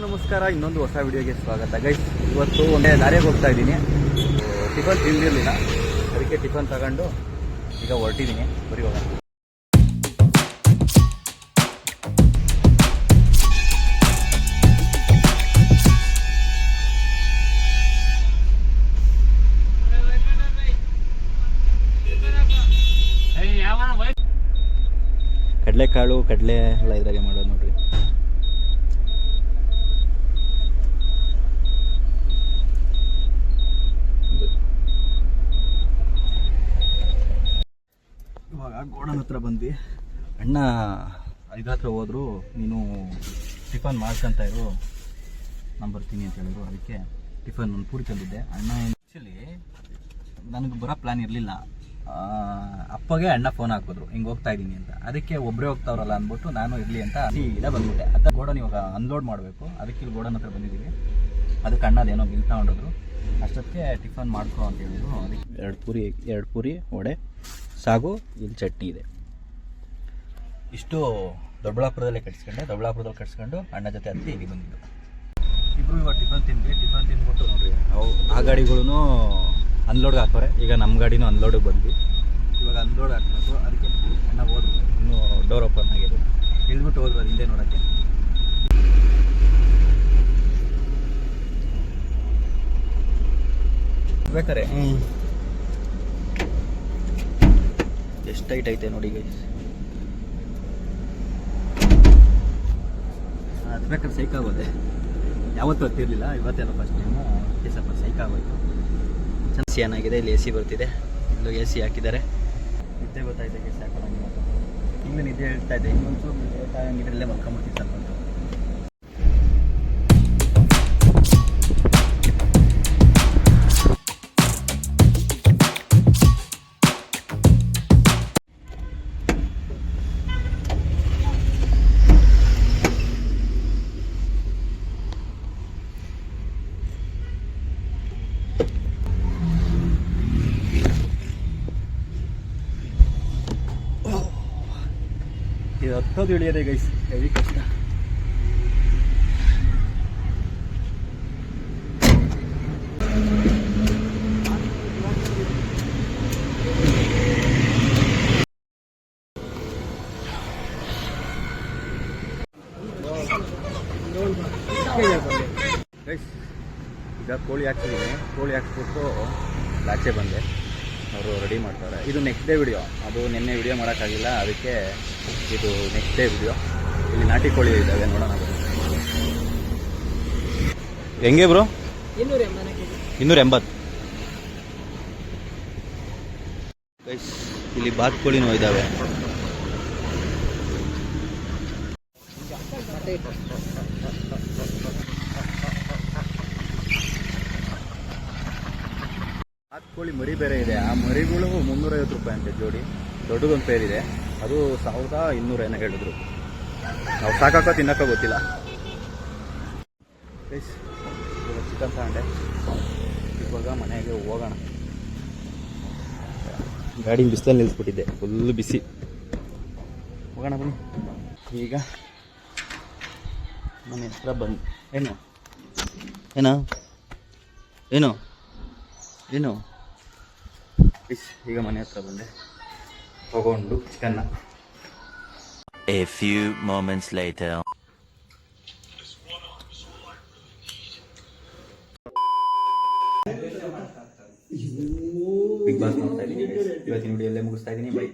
ನಮಸ್ಕಾರ ಇನ್ನೊಂದು ಹೊಸ ವಿಡಿಯೋಗೆ ಸ್ವಾಗತ. ಗೈಸ್ ಇವತ್ತು ಒಂದೇ ದಾರಿಗೆ ಹೋಗ್ತಾ ಇದ್ದೀನಿ. ಟಿಫನ್ ತಿಂದಿರಲಿಲ್ಲ. ಅದಕ್ಕೆ ಟಿಫನ್ ತಗೊಂಡು ಈಗ ಹೊರಟಿದ್ದೀನಿ. ಬರೀ ಹೋಗೋಣ. ಕಡಲೆಕಾಳು ಕಡಲೆ ಎಲ್ಲ ಇದ್ರಾಗೆ ಮಾಡೋದು ನೋಡ್ರಿ ಇದು. ಇವಾಗ ಗೋಡನ್ ಹತ್ರ ಬಂದ್ವಿ. ಅಣ್ಣ ಇದ್ರ ಹೋದ್ರು. ನೀನು ಟಿಫನ್ ಮಾಡ್ಕೊಂತ ಇರು. ನಾನು ಬರ್ತೀನಿ ಅಂತ ಹೇಳಿದ್ರು. ಅದಕ್ಕೆ ಟಿಫನ್ ಒಂದು ಪೂರಿ ತಂದಿದ್ದೆ. ಅಣ್ಣ ಆ್ಯಕ್ಚುಲಿ ನನಗೆ ಬರೋ ಪ್ಲಾನ್ ಇರಲಿಲ್ಲ. ಅಪ್ಪಗೆ ಅಣ್ಣ ಫೋನ್ ಹಾಕಿದ್ರು. ಹಿಂಗೆ ಹೋಗ್ತಾ ಇದ್ದೀನಿ ಅಂತ. ಅದಕ್ಕೆ ಒಬ್ಬರೇ ಹೋಗ್ತಾವ್ರಲ್ಲ ಅಂದ್ಬಿಟ್ಟು ನಾನು ಇರಲಿ ಅಂತ ಸೀದಾ ಬಂದ್ಬಿಟ್ಟೆ. ಅತ್ತ ಗೋಡನ್ ಇವಾಗ ಅನ್ಲೋಡ್ ಮಾಡಬೇಕು. ಅದಕ್ಕೆ ಇಲ್ಲಿ ಗೋಡನ್ ಹತ್ರ ಬಂದಿದ್ದೀವಿ ಅದಕ್ಕೆ ಅಣ್ಣದೇನೋ ಬಿಲ್ ತಗೊಂಡಿದ್ರು. ಅಷ್ಟೊತ್ತಿಗೆ ಟಿಫನ್ ಮಾಡ್ಕೊ ಅಂತ ಹೇಳಿದ್ರು. ಅದಕ್ಕೆ ಎರಡು ಪೂರಿ ಎರಡು ಪೂರಿ, ವಡೆ. ಸಾಗು ಇಲ್ಲಿ ಚಟ್ನಿ ಇದೆ. ಇಷ್ಟು ದೊಡ್ಡಬಳ್ಳಾಪುರದಲ್ಲೇ ಕಟ್ಸ್ಕೊಂಡೆ ದೊಡ್ಡಬಳ್ಳಾಪುರದಲ್ಲಿ ಕಟ್ಸ್ಕೊಂಡು ಅಣ್ಣ ಜೊತೆ ಹತ್ತಿ ಇಲ್ಲಿ ಬಂದಿದ್ದು. ಇಬ್ಬರು ಇವಾಗ ಟಿಫನ್ ತಿಂದ್ವಿ ಟಿಫನ್ ತಿಂದ್ಬಿಟ್ಟು ನೋಡ್ರಿ. ಅವು ಆ ಗಾಡಿಗಳು ಅನ್ಲೋಡ್ಗೆ ಹಾಕೋರೆ ಈಗ ನಮ್ಮ ಗಾಡಿನೂ ಅನ್ಲೋಡಿಗೆ ಬಂದ್ವಿ. ಇವಾಗ ಅನ್ಲೋಡ್ ಹಾಕ್ಬೇಕು ಅದಕ್ಕೆ ಅಣ್ಣ ಹೋದ್ರು. ಇನ್ನೂ ಡೋರ್ ಓಪನ್ ಆಗಿದೆ. ಇಳಿದ್ಬಿಟ್ಟು ಹೋದ್ರು ಅದು ಹಿಂದೆ ನೋಡೋಕ್ಕೆ. ಬೇಕಾರೆ? ಎಷ್ಟು ಟೈಟ್ ಐತೆ ನೋಡಿ ಗೈಸ್ ಹತ್ಬೇಕಾದ್ರೆ ಸೈಕ್ ಆಗೋದೆ ಯಾವತ್ತೂ ಹತ್ತಿರಲಿಲ್ಲ, ಇವತ್ತೇನೋ ಫಸ್ಟ್ ಟೈಮು ಅದಕ್ಕೆ ಸ್ವಲ್ಪ ಸೈಕ್ ಆಗೋಯ್ತು ಚೆನ್ನಾಗಿ ಏನಾಗಿದೆ ಇಲ್ಲಿ ಎ ಸಿ ಬರ್ತಿದೆ. ಇಲ್ಲೂ ಎ ಸಿ ಹಾಕಿದ್ದಾರೆ. ನಿದ್ದೆ ಗೊತ್ತಾಯ್ತು ಗೈಸ್ ಹಾಕೋಣ ಇನ್ನು ನಿದ್ದೆ ಹೇಳ್ತಾ ಇದೆ ಇನ್ನೊಂದು ಮಲ್ಕೊಂಬಿಡ್ತೀನಿ ಸ್ವಲ್ಪ ಹೊತ್ತು. ಇದು ಹತ್ತೋದು ಇಳಿಯೋದೆ ಗೈಸ್ ಹೆವಿ ಕಷ್ಟ ಗೈಸ್ ಈಗ ಕೋಳಿ ಹಾಕ್ತಿದ್ದೀನಿ ಕೋಳಿ ಹಾಕ್ಬಿಟ್ಟು ಆಚೆ ಬಂದೆ ಅವರು ರೆಡಿ ಮಾಡ್ತಾರೆ. ಇದು ನೆಕ್ಸ್ಟ್ ಡೇ ವಿಡಿಯೋ ಅದು ನಿನ್ನೆ ವಿಡಿಯೋ ಮಾಡೋಕ್ಕಾಗಿಲ್ಲ. ಅದಕ್ಕೆ ಇದು ನೆಕ್ಸ್ಟ್ ಡೇ ವಿಡಿಯೋ ಇಲ್ಲಿ ನಾಟಿ ಕೋಳಿ ಇದ್ದಾವೆ ನೋಡೋಣ. ಹೆಂಗೆ ಬ್ರೋ ಇನ್ನೂರ ಎಂಬತ್ತು. ಗೈಸ್ ಇಲ್ಲಿ ಬಾತ್ಕೋಳಿನೂ ಇದ್ದಾವೆ. ಕೋಳಿ ಮರಿ ಬೇರೆ ಇದೆ. ಆ ಮರಿಗಳು ಮುನ್ನೂರೈವತ್ತು ರೂಪಾಯಿ ಅಂತೆ ಜೋಡಿ. ದೊಡ್ಡದೊಂದು ಇದೆ. ಅದು ಸಾವಿರದ ಇನ್ನೂರ ಏನೋ ಹೇಳಿದ್ರು. ನಾವು ಸಾಕಾಕ ತಿನ್ನಕ ಗೊತ್ತಿಲ್ಲ. ಚಿಕನ್ ತಗೊಂಡೆ. ಇವಾಗ ಮನೆಗೆ ಹೋಗೋಣ. ಗಾಡಿ ಬಿಸಿಲಲ್ಲಿ ನಿಲ್ಲಿಸ್ಬಿಟ್ಟಿದ್ದೆ ಫುಲ್ ಬಿಸಿ. ಹೋಗೋಣ ಬನ್ನಿ. ಈಗ ಮನೆ ಹತ್ರ ಬಂದು ಏನು? ಏನೋ? ಏನು? ಏನು? ಇಸ್, ಈಗ ಮನೆ ಹತ್ರ ಬಂದೆ. ತಗೊಂಡು ಚಿಕನ್ನ a few moments later. Bigg Boss ನೋಡ್ತಾ ಇದ್ದೀನಿ ಇವತ್ತಿನ ವಿಡಿಯೋ ಎಲ್ಲೇ ಮುಗಿಸ್ತಾ ಇದ್ದೀನಿ. ಬೈ